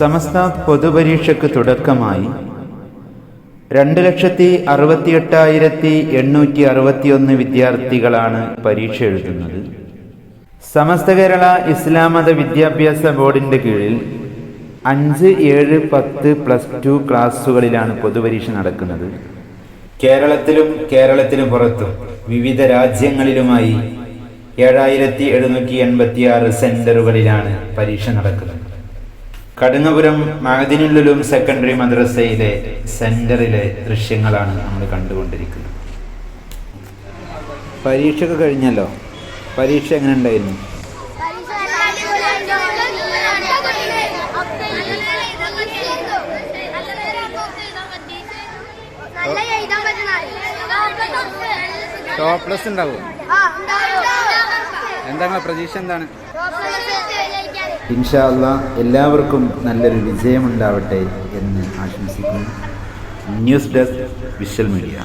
സമസ്ത പൊതുപരീക്ഷയ്ക്ക് തുടക്കമായി. രണ്ട് ലക്ഷത്തി അറുപത്തിയെട്ടായിരത്തി എണ്ണൂറ്റി അറുപത്തിയൊന്ന് വിദ്യാർത്ഥികളാണ് പരീക്ഷ എഴുതുന്നത്. സമസ്ത കേരള ഇസ്ലാം മത വിദ്യാഭ്യാസ ബോർഡിന്റെ കീഴിൽ അഞ്ച് ഏഴ് പത്ത് പ്ലസ് ടു ക്ലാസ്സുകളിലാണ് പൊതുപരീക്ഷ നടക്കുന്നത്. കേരളത്തിലും കേരളത്തിനു പുറത്തും വിവിധ രാജ്യങ്ങളിലുമായി ഏഴായിരത്തി എഴുന്നൂറ്റി എൺപത്തി ആറ് സെന്ററുകളിലാണ് പരീക്ഷ നടക്കുന്നത്. കടുങ്ങപുരം മഹദിനുള്ളിലും സെക്കൻഡറി മദ്രസയിലെ സെന്ററിലെ ദൃശ്യങ്ങളാണ് നമ്മൾ കണ്ടുകൊണ്ടിരിക്കുന്നത്. പരീക്ഷയൊക്കെ കഴിഞ്ഞല്ലോ? പരീക്ഷ എങ്ങനെ ഉണ്ടായിരുന്നു? നല്ല എഴുതാൻ പറ്റുന്ന ടോപ്പ് പ്ലസ് ഉണ്ടാവും. ആ ഉണ്ടാവും. എന്താ നിങ്ങളെ പ്രതീക്ഷ എന്താണ്? ഇൻഷാ അല്ലാ എല്ലാവർക്കും നല്ലൊരു വിജയമുണ്ടാവട്ടെ എന്ന് ആശംസിക്കുന്നു. News desk visual media.